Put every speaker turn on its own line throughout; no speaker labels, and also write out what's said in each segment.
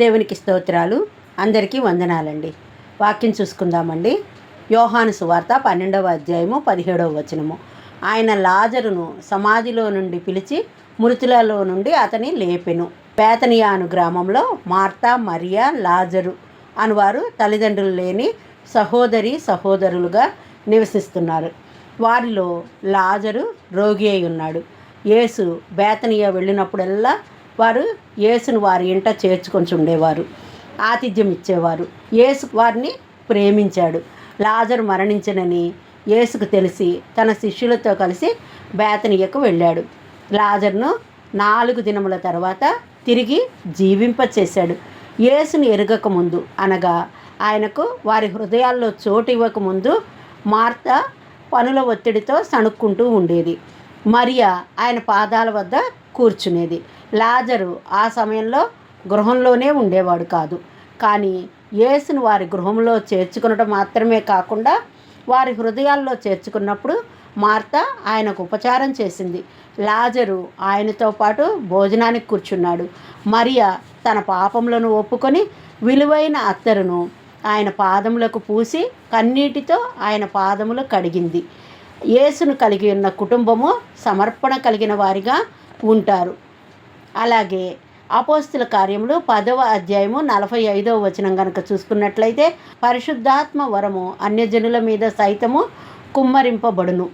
దేవునికి స్తోత్రాలు. అందరికీ వందనాలండి. వాక్యం చూసుకుందామండి. యోహాను సువార్త పన్నెండవ అధ్యాయము పదిహేడవ వచనము. ఆయన లాజరును సమాధిలో నుండి పిలిచి మృతులలో నుండి అతని లేపెను. పేతనియాను గ్రామంలో మార్తా మరియా లాజరు అనువారు తల్లిదండ్రులు లేని సహోదరి సహోదరులుగా నివసిస్తున్నారు. వారిలో లాజరు రోగి అయి ఉన్నాడు. యేసు బేతనియా వెళ్ళినప్పుడల్లా వారు యేసును వారి ఇంట చేర్చుకొని ఉండేవారు. ఆతిథ్యం ఇచ్చేవారు. యేసు వారిని ప్రేమించాడు. లాజరు మరణించనని యేసుకు తెలిసి తన శిష్యులతో కలిసి బేతనియకు వెళ్ళాడు. లాజర్ను నాలుగు దినముల తర్వాత తిరిగి జీవింపచేశాడు యేసుని ఎరగకముందు అనగా ఆయనకు వారి హృదయాల్లో చోటు ఇవ్వకముందు మార్త పనుల ఒత్తిడితో సణుక్కుంటూ ఉండేది. మరియా ఆయన పాదాల వద్ద కూర్చునేది. లాజరు ఆ సమయంలో గృహంలోనే ఉండేవాడు కాదు. కానీ యేసును వారి గృహంలో చేర్చుకునటం మాత్రమే కాకుండా వారి హృదయాల్లో చేర్చుకున్నప్పుడు మార్త ఆయనకు ఉపచారం చేసింది. లాజరు ఆయనతో పాటు భోజనానికి కూర్చున్నాడు. మరియా తన పాపములను ఒప్పుకొని విలువైన అత్తరును ఆయన పాదములకు పూసి కన్నీటితో ఆయన పాదములు కడిగింది. యేసును కలిగి ఉన్న కుటుంబము సమర్పణ కలిగిన వారిగా ఉంటారు. అలాగే అపోస్తుల కార్యములు పదవ అధ్యాయము నలభై ఐదవ వచనం కనుక చూసుకున్నట్లయితే పరిశుద్ధాత్మ వరము అన్యజనుల మీద సైతము కుమ్మరింపబడును.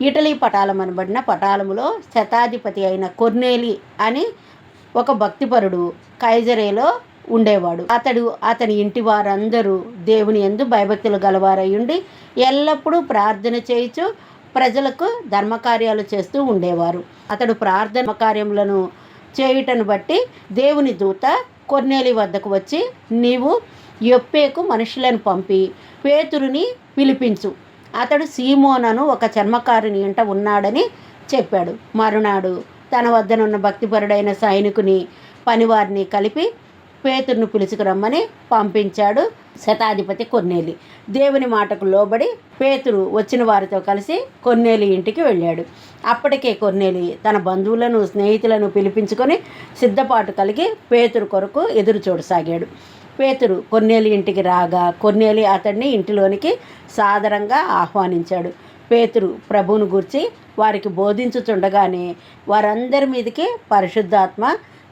ఇటలీ పటాలం అనబడిన పటాలములో శతాధిపతి అయిన కొర్నేలి అని ఒక భక్తిపరుడు కైజరేలో ఉండేవాడు. అతడు అతని ఇంటి వారందరూ దేవుని ఎందు భయభక్తులు గలవారై ఉండి ఎల్లప్పుడూ ప్రార్థన చేయుచు ప్రజలకు ధర్మకార్యాలు చేస్తూ ఉండేవారు. అతడు ప్రార్థన కార్యములను చేయుటను బట్టి దేవుని దూత కొన్నేలి వద్దకు వచ్చి నీవు యొప్పేకు మనుషులను పంపి పేతురుని పిలిపించు. అతడు సీమోనను ఒక చర్మకారుని ఇంట ఉన్నాడని చెప్పాడు. మరునాడు తన వద్దనున్న భక్తిపరుడైన సైనికుని పనివారిని కలిపి పేతురును పిలుచుకురమ్మని పంపించాడు శతాధిపతి కొన్నేలి. దేవుని మాటకు లోబడి పేతురు వచ్చిన వారితో కలిసి కొన్నేలి ఇంటికి వెళ్ళాడు. అప్పటికే కొన్నేలి తన బంధువులను స్నేహితులను పిలిపించుకొని సిద్ధపాటు కలిగి పేతురు కొరకు ఎదురు చూడసాగాడు. పేతురు కొన్నేలి ఇంటికి రాగా కొన్నేలి అతన్ని ఇంటిలోనికి సాదరంగా ఆహ్వానించాడు. పేతురు ప్రభువును గూర్చి వారికి బోధించుచుండగానే వారందరి మీదకి పరిశుద్ధాత్మ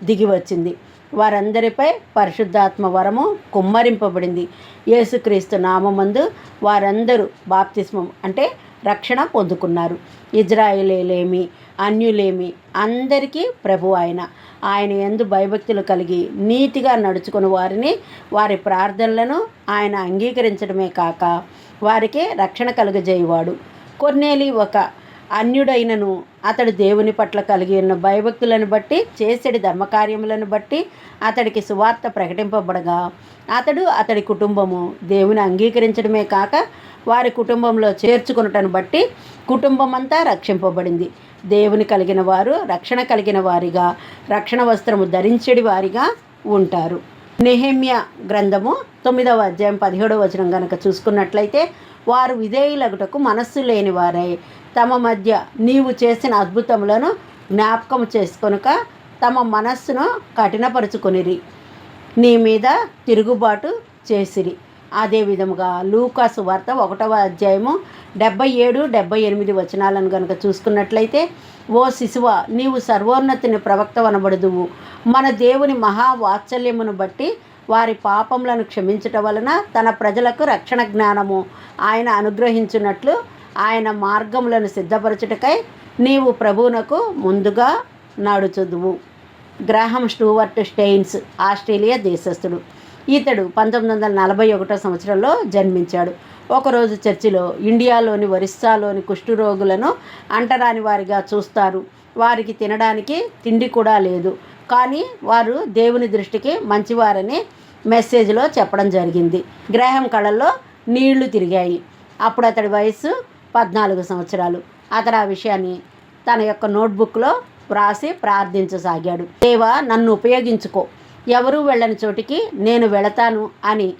దిగి వచ్చింది. వారందరిపై పరిశుద్ధాత్మ వరము కుమ్మరింపబడింది. యేసుక్రీస్తు నామందు వారందరూ బాప్తిస్మం అంటే రక్షణ పొందుకున్నారు. ఇజ్రాయిలేలేమి అన్యులేమి అందరికీ ప్రభు ఆయన. ఆయన ఎందు భయభక్తులు కలిగి నీతిగా నడుచుకుని వారిని వారి ప్రార్థనలను ఆయన అంగీకరించడమే కాక వారికి రక్షణ కలుగజేయవాడు. కొన్నేలి ఒక అన్యుడైనను అతడు దేవుని పట్ల కలిగి ఉన్న భయభక్తులను బట్టి చేసేటి ధర్మకార్యములను బట్టి అతడికి సువార్త ప్రకటింపబడగా. అతడు అతడి కుటుంబము దేవుని అంగీకరించడమే కాక వారి కుటుంబంలో చేర్చుకున్నటను బట్టి కుటుంబం అంతా రక్షింపబడింది. దేవుని కలిగిన వారు రక్షణ కలిగిన వారిగా రక్షణ వస్త్రము ధరించడి వారిగా ఉంటారు. నెహెమ్య గ్రంథము తొమ్మిదవ అధ్యాయం పదిహేడవ వచనం కనుక చూసుకున్నట్లయితే వారు విధేయులగుటకు మనస్సు లేని వారై తమ మధ్య నీవు చేసిన అద్భుతములను జ్ఞాపకం చేసుకొనుక తమ మనస్సును కఠినపరుచుకొనిరి. నీ మీద తిరుగుబాటు చేసిరి. అదే విధముగా లూకాసు వార్త ఒకటవ అధ్యాయము డెబ్బై ఏడు డెబ్బై ఎనిమిది వచనాలను కనుక చూసుకున్నట్లయితే ఓ శిశువ నీవు సర్వోన్నతిని ప్రవక్త అనబడుదువు మన దేవుని మహావాత్సల్యమును బట్టి వారి పాపములను క్షమించటం వలన తన ప్రజలకు రక్షణ జ్ఞానము. ఆయన అనుగ్రహించున్నట్లు ఆయన మార్గములను సిద్ధపరచుటకై నీవు ప్రభువునకు ముందుగా నడుచుదువు. గ్రాహం స్టూవర్ట్ స్టెయిన్స్ ఆస్ట్రేలియా దేశస్థుడు. ఇతడు పంతొమ్మిది వందల నలభై ఒకటో సంవత్సరంలో జన్మించాడు. ఒకరోజు చర్చిలో ఇండియాలోని ఒరిస్సాలోని కుష్ఠురోగులను అంటరాని వారిగా చూస్తారు. వారికి తినడానికి తిండి కూడా లేదు. కానీ వారు దేవుని దృష్టికి మంచివారని మెసేజ్లో చెప్పడం జరిగింది. గ్రహం కళల్లో నీళ్ళు తిరిగాయి. అప్పుడు అతడి వయసు పద్నాలుగు సంవత్సరాలు. అతడు ఆ విషయాన్ని తన యొక్క నోట్బుక్లో వ్రాసి ప్రార్థించసాగాడు. దేవా నన్ను ఉపయోగించుకో. ఎవరూ వెళ్ళని చోటికి నేను వెళతాను అని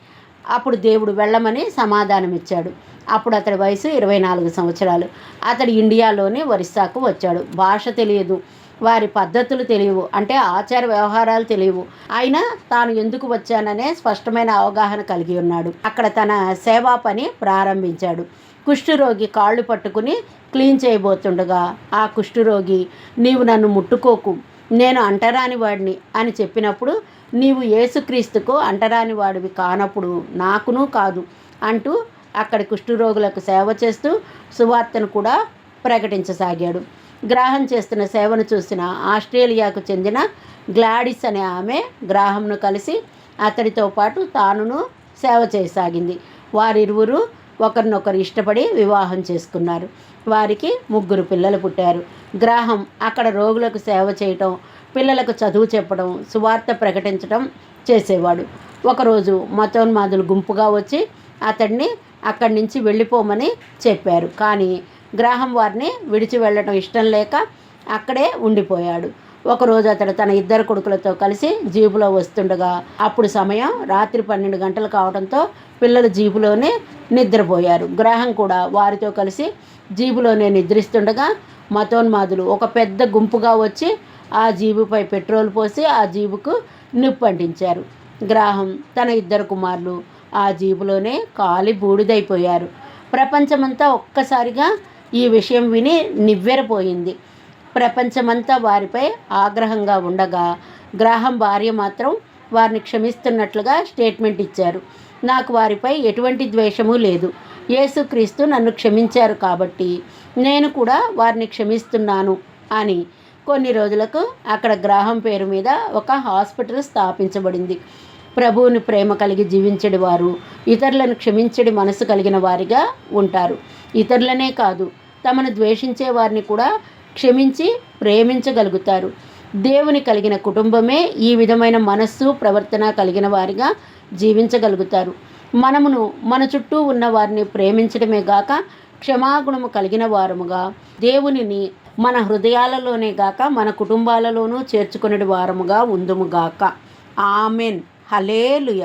అప్పుడు దేవుడు వెళ్ళమని సమాధానమిచ్చాడు. అప్పుడు అతడి వయసు ఇరవై నాలుగు సంవత్సరాలు. అతడు ఇండియాలోని ఒరిస్సాకు వచ్చాడు. భాష తెలియదు. వారి పద్ధతులు తెలియవు. అంటే ఆచార వ్యవహారాలు తెలియవు. అయినా తాను ఎందుకు వచ్చాననే స్పష్టమైన అవగాహన కలిగి ఉన్నాడు. అక్కడ తన సేవా పని ప్రారంభించాడు. కుష్ఠరోగి కాళ్ళు పట్టుకుని క్లీన్ చేయబోతుండగా ఆ కుష్ఠరోగి నీవు నన్ను ముట్టుకోకు. నేను అంటరాని వాడిని అని చెప్పినప్పుడు నీవు యేసుక్రీస్తుకు అంటరాని వాడివి కానప్పుడు నాకును కాదు అంటూ అక్కడి కుష్ఠరోగులకు సేవ చేస్తూ సువార్తను కూడా ప్రకటించసాగాడు. గ్రాహం చేస్తున్న సేవను చూసిన ఆస్ట్రేలియాకు చెందిన గ్లాడిస్ అనే ఆమె గ్రాహంను కలిసి అతడితో పాటు తానును సేవ చేయసాగింది. వారిరువురు ఒకరినొకరు ఇష్టపడి వివాహం చేసుకున్నారు. వారికి ముగ్గురు పిల్లలు పుట్టారు. గ్రాహం అక్కడ రోగులకు సేవ చేయటం పిల్లలకు చదువు చెప్పడం సువార్త ప్రకటించడం చేసేవాడు. ఒకరోజు మతోన్మాదులు గుంపుగా వచ్చి అతడిని అక్కడి నుంచి వెళ్ళిపోమని చెప్పారు. కానీ గ్రాహం వారిని విడిచి వెళ్ళటం ఇష్టం లేక అక్కడే ఉండిపోయాడు. ఒకరోజు అతడు తన ఇద్దరు కొడుకులతో కలిసి జీబులో వస్తుండగా అప్పుడు సమయం రాత్రి పన్నెండు గంటలు కావడంతో పిల్లలు జీబులోనే నిద్రపోయారు. గ్రాహం కూడా వారితో కలిసి జీపులోనే నిద్రిస్తుండగా మతోన్మాదులు ఒక పెద్ద గుంపుగా వచ్చి ఆ జీబుపై పెట్రోల్ పోసి ఆ జీబుకు నిప్పు అంటించారు. గ్రాహం తన ఇద్దరు కుమారులు ఆ జీబులోనే కాలి బూడిదైపోయారు ప్రపంచమంతా ఒక్కసారిగా ఈ విషయం విని నివ్వెరపోయింది. ప్రపంచమంతా వారిపై ఆగ్రహంగా ఉండగా గ్రాహం భార్య మాత్రం వారిని క్షమిస్తున్నట్లుగా స్టేట్మెంట్ ఇచ్చారు. నాకు వారిపై ఎటువంటి ద్వేషము లేదు. యేసుక్రీస్తు నన్ను క్షమించారు కాబట్టి నేను కూడా వారిని క్షమిస్తున్నాను అని కొన్ని రోజులకు అక్కడ గ్రాహం పేరు మీద ఒక హాస్పిటల్ స్థాపించబడింది. ప్రభువుని ప్రేమ కలిగి జీవించడి వారు ఇతరులను క్షమించడి మనసు కలిగిన వారిగా ఉంటారు. ఇతరులనే కాదు తమను ద్వేషించే వారిని కూడా క్షమించి ప్రేమించగలుగుతారు. దేవుని కలిగిన కుటుంబమే ఈ విధమైన మనస్సు ప్రవర్తన కలిగిన వారిగా జీవించగలుగుతారు. మనమును మన చుట్టూ ఉన్న వారిని ప్రేమించడమే గాక క్షమాగుణము కలిగిన వారముగా దేవునిని మన హృదయాలలోనే గాక మన కుటుంబాలలోనూ చేర్చుకునే వారముగా ఉందుముగాక ఆమెన్. హలేలుయ